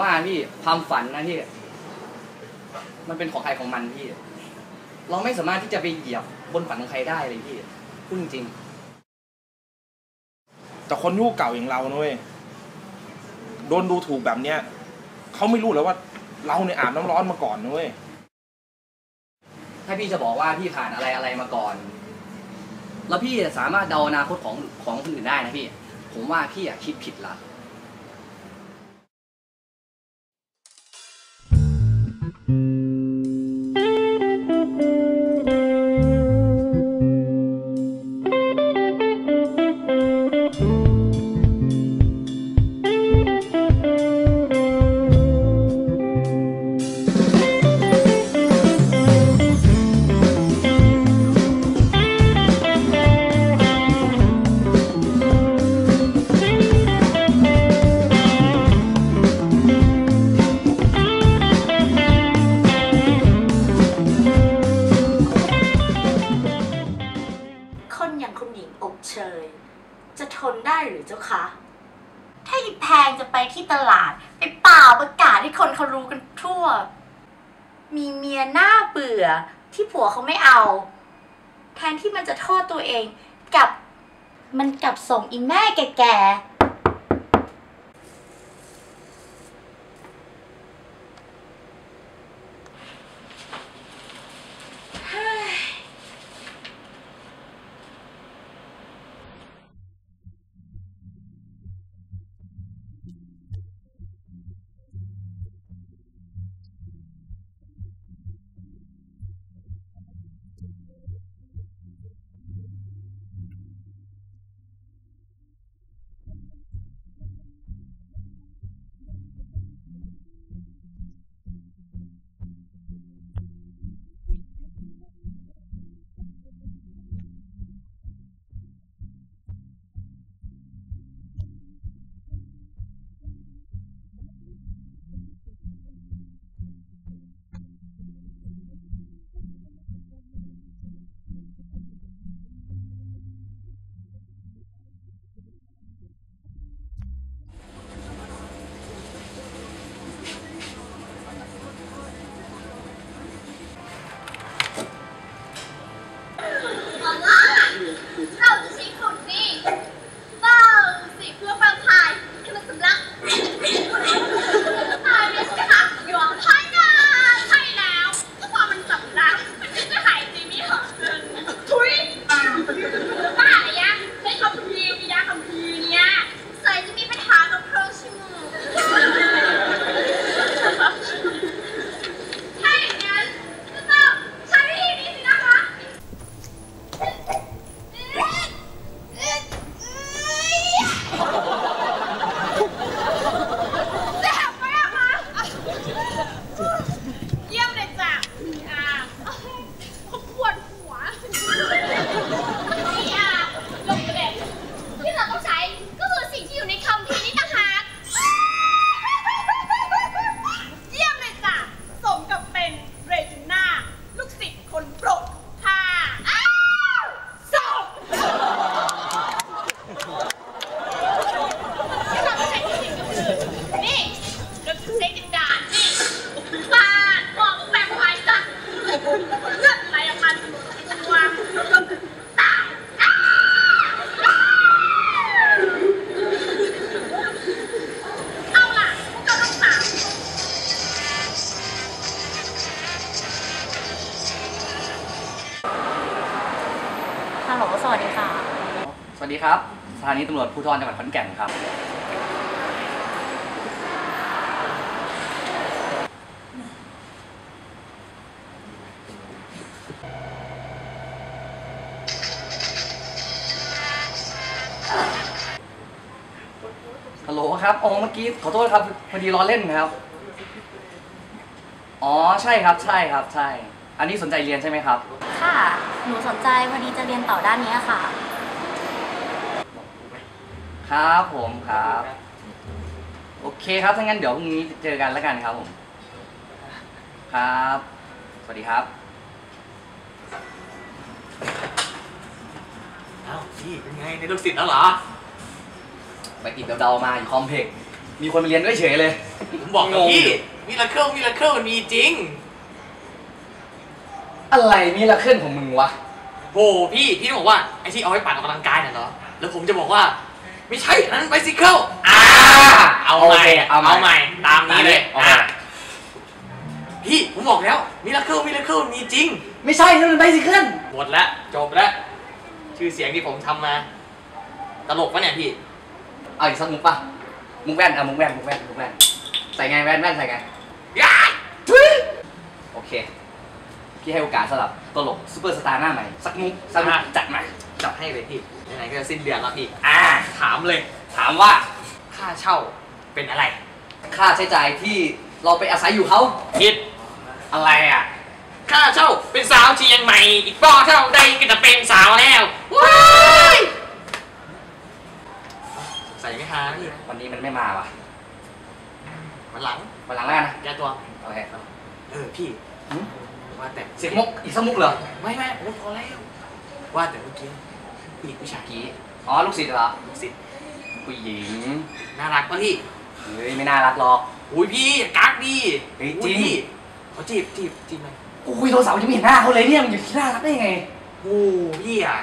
ว่าพี่ความฝันนะพี่มันเป็นของใครของมันพี่ เราไม่สามารถที่จะไปเหยียบบนฝันของใครได้เลยพี่พูดจริงแต่คนยุคเก่าอย่างเรานะเว้ยโดนดูถูกแบบเนี้ยเขาไม่รู้แล้วว่า เราเนี่ยอาบน้ำร้อนมาก่อนนะเว้ยๆถ้าพี่จะบอกว่าพี่ผ่านอะไรอะไรมาก่อน แล้วพี่สามารถเดาอนาคตของของคนอื่นได้นะพี่ ผมว่าพี่อะคิดผิดละ มีเมียหน้าเบื่อที่ผัวเขาไม่เอา แทนที่มันจะโทษตัวเองกลับมันกลับส่งอีแม่แก่ๆ วัสดีครับสถานีตำรวจภูธรจังหวัดขอนแก่นครับ ฮัลโหลครับอ๋อเมื่อกี้ขอโทษครับ พอดีล้อเล่นครับ อ๋อใช่ครับใช่ครับใช่ อันนี้สนใจเรียนใช่ไหมครับ ค่ะ หนูสนใจพอดีจะเรียนต่อด้านนี้ค่ะ ครับผมครับ โอเคครับถ้างั้นเดี๋ยวพรุ่งนี้เจอกันแล้วกันครับผม ครับ สวัสดีครับอ้าวพี่เป็นไงในลูกศิษย์แล้วเหรอ ไปติดเดาๆมาอยู่คอมเพล็กซ์มีคนไปเรียนด้วยเฉยเลย ผมบอกกับงงพี่อยู่มิราเคิลมิราเคิลมันมีจริง อะไรมีละขึ้นของมึงวะ โหพี่พี่ต้องบอกว่าไอ้ที่เอาไว้ปั่นออกกำลังกายน่ะเหรอแล้วผมจะบอกว่า ไม่ใช่อันนั้นไบซิเคิลอ่าเอาใหม่โอเคเอาเอาใหม่ใหม่ตามนี้เลยโอเคอะพี่ผมบอกแล้วมิราเคิลมิราเคิลมีจริง ไม่ใช่นั่นมันไบซิเคิลหมดแล้วจบแล้วชื่อเสียงที่ผมทำมา ตลกปะเนี่ยพี่ เอาอีกสักมุกป่ะมุกแว่นอะมุกแว่นมุกแว่นมุกแว่นใส่ไงแว่นแว่นใส่ไงย้ายโอเค พี่ให้โอกาสสำหรับตลกซูเปอร์สตาร์หน้าใหม่ สักมุกสักมุกจัดมาจับให้เลยพี่ไหนๆก็จะสิ้นเดือนแล้วพี่อ่า ถามเลย ถามว่าค่าเช่าเป็นอะไร ค่าใช้จ่ายที่เราไปอาศัยอยู่เขาผิดอะไรอะ ค่าเช่าเป็นสาวเชียงใหม่ อีกป้อเท่าใดก็จะเป็นสาวแล้วว้ายใส่ไม่ฮานะพี่วันนี้มันไม่มาว่ะมันหลังวันหลังแล้วกันนะแกตัวโอเคเออพี่หืมว่าแต่เสียงมุกอีกสักมุกเหรอไม่ไม่โอ้พอแล้วว่าแต่เมื่อกี้ผู้หญิงผู้ชายกี้ อ๋อลูกศิษย์เหรอลูกศิษย์ผู้หญิง น่ารักปะพี่เฮ้ยไม่น่ารักหรอกอุ้ยพี่อย่ากักดิเฮ้ยอุ้จริงพี่เขาจีบจีบจีบไหมกูคุยโทรศัพท์ยังไม่เห็นหน้าเขาเลยเนี่ยมันอยู่ที่น่ารักได้ยังไงโอ้พี่อะ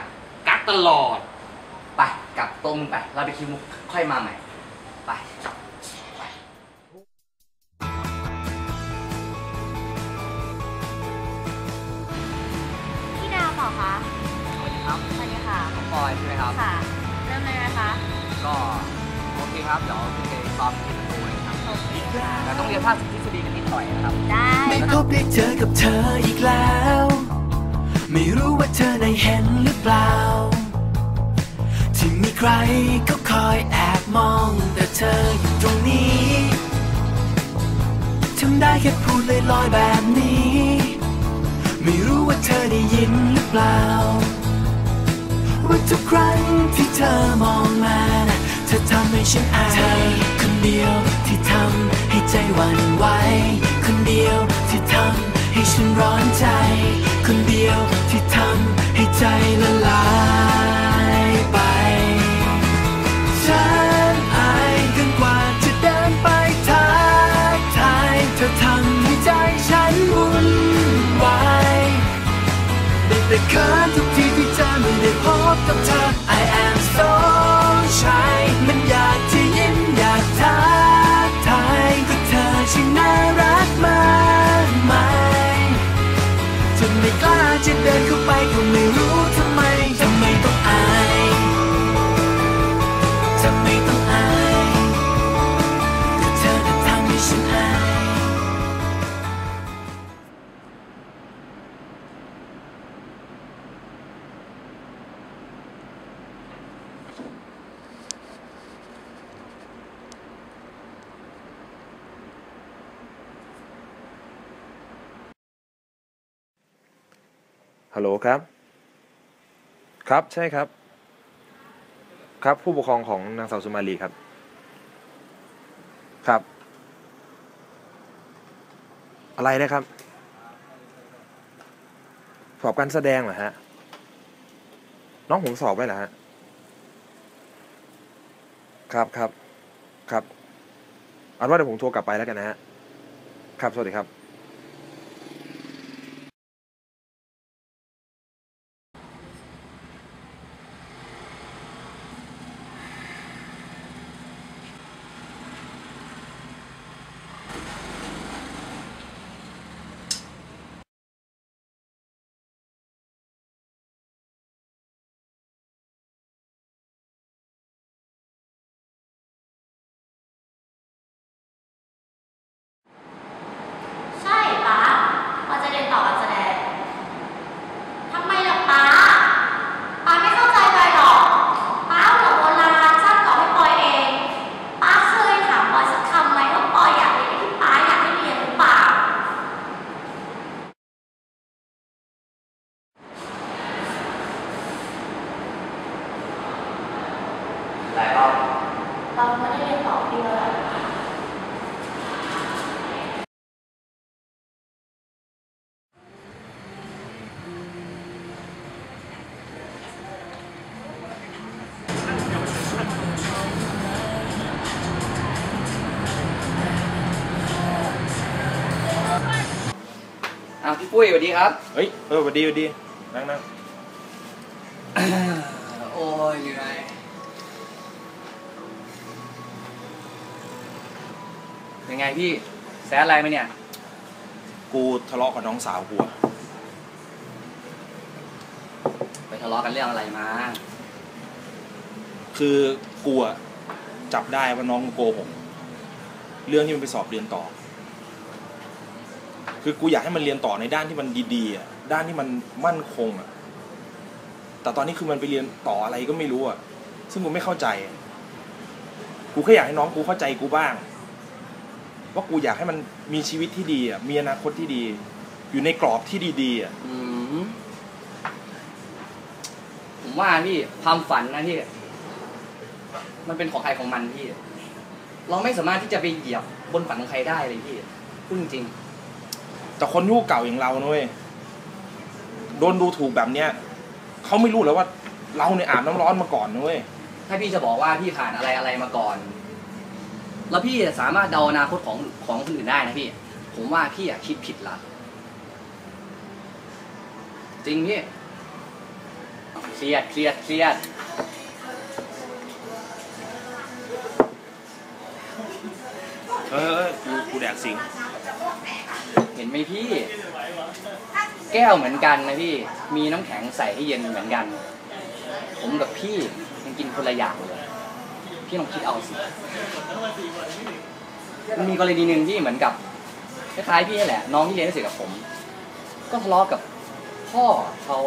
กักตลอด ไปกลับโต๊ะมึงไปเราไปคิวมุกค่อยมาใหม่ไปพี่ดาวเปล่าคะสวัสดีครับสวัสดีค่ะผมปอยใช่ไหมครับค่ะ ก็โอเคครับ เดี๋ยวพี่ไปซ้อมที่ประตูเลยครับโอเคค่ะแต่ต้องเรียนภาคทฤษฎีกันนิดหน่อยนะครับได้ได้พบได้เจอกับเธออีกแล้ว ไม่รู้ว่าเธอได้เห็นหรือเปล่า ที่มีใครก็คอยแอบมอง แต่เธออยู่ตรงนี้ทำได้แค่พูดลอยๆแบบนี้ ไม่รู้ว่าเธอได้ยินหรือเปล่าว่าทุกครั้งที่เธอมองมา ฉันอายเธอคนเดียวที่ทำให้ใจหวั่นไหวคนเดียวที่ทำให้ฉันร้อนใจ คนเดียวที่ทำให้ใจละลายไป ฉันอายเกินกว่าจะเดินไปทักทายเธอทำให้ใจฉันวุ่นวายได้แต่เขินทุกทีที่เธอไม่ได้พบกับเธอ I am ฮัลโหลครับ ครับใช่ครับ ครับผู้ปกครองของนางสาวสุมาลีครับ ครับ อะไรนะครับสอบการแสดงเหรอฮะ น้องผมสอบไว้เหรอฮะ ครับครับ ครับเอาเป็นว่าเดี๋ยวผมโทรกลับไปแล้วกันนะฮะ ครับ สวัสดีครับ พี่ปุ้ยสวัสดีครับ เฮ้ย เออสวัสดีสวัสดีนั่งนั่งโอ้ยเหนื่อยยังไงพี่แซะอะไรไหมเนี่ย กูทะเลาะกับน้องสาวกูอะไปทะเลาะกันเรื่องอะไรมา คือกูอะจับได้ว่าน้องกูโกหกเรื่องที่มันไปสอบเรียนต่อ คือกูอยากให้มันเรียนต่อในด้านที่มันดีๆอะด้านที่มันมั่นคงอะแต่ตอนนี้คือมันไปเรียนต่ออะไรก็ไม่รู้อะซึ่งกูไม่เข้าใจอะกูแค่อยากให้น้องกูเข้าใจกูบ้าง ว่ากูอยากให้มันมีชีวิตที่ดีอะมีอนาคตที่ดี อยู่ในกรอบที่ดีๆอะอืมผมว่าพี่ความฝันนะพี่มันเป็นของใครของมันพี่ เราไม่สามารถที่จะไปเหยียบบนฝันของใครได้เลยพี่พูดจริง แต่คนยุคเก่าอย่างเรานะเว้ยโดนดูถูกแบบเนี้ยเขาไม่รู้แล้วว่า เราเนี่ยอาบน้ำร้อนมาก่อนนะเว้ยๆถ้าพี่จะบอกว่าพี่ผ่านอะไรอะไรมาก่อน แล้วพี่สามารถเดาอนาคตของของคนอื่นได้นะพี่ ผมว่าพี่อะคิดผิดละจริงพี่เครียดเครียดเครียดเออกูกูแดกสิงเห็นไหมพี่ แก้วเหมือนกันนะพี่ มีน้ำแข็งใส่ให้เย็นเหมือนกัน ผมกับพี่ยังกินคนละอย่างเลย พี่ลองคิดเอาสิ มันมีกรณีหนึ่งที่เหมือนกับคล้ายๆพี่นี่แหละ น้องที่เรียนหนังสือกับผม ก็ทะเลาะกับพ่อเขา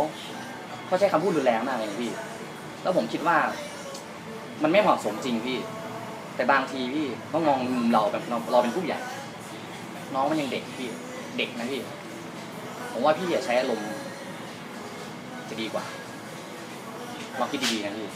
เขาใช้คำพูดรุนแรงมากเลยพี่ แล้วผมคิดว่ามันไม่เหมาะสมจริงพี่ แต่บางทีพี่ก็มองมุมเราแบบเราเป็นผู้ใหญ่ น้องมันยังเด็กพี่ เด็กนะพี่ ผมว่าพี่อย่าใช้อารมณ์จะดีกว่าลองคิดดีๆนะพี่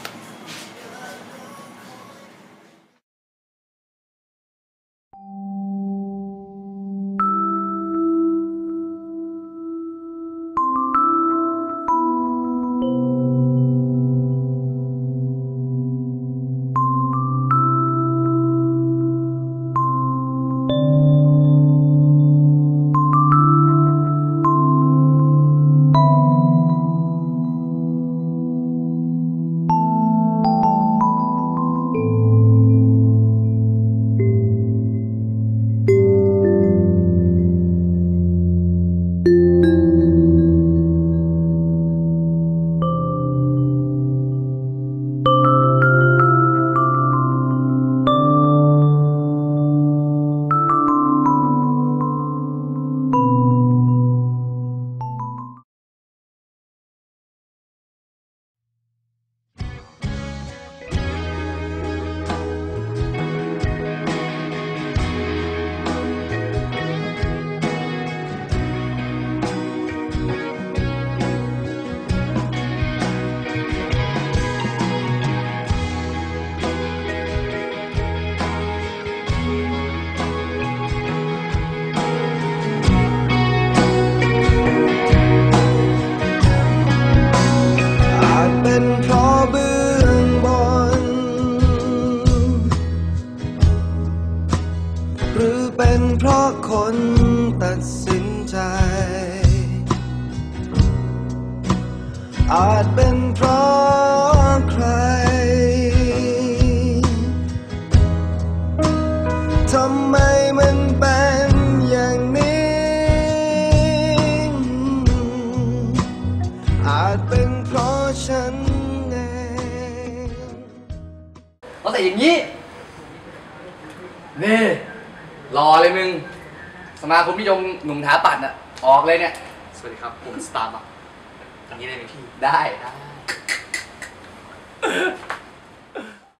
ทำไมมันเป็นอย่างนี้ อาจเป็นเพราะฉันเองเราแต่อย่างนี้ นี่รอเลยมึง สมาคมนิยมหนุ่มถาปัดน่ะ ออกเลยเนี่ย สวัสดีครับ ผมสตาร์บัคอย่างนี้ได้ไหมพี่ ได้ได้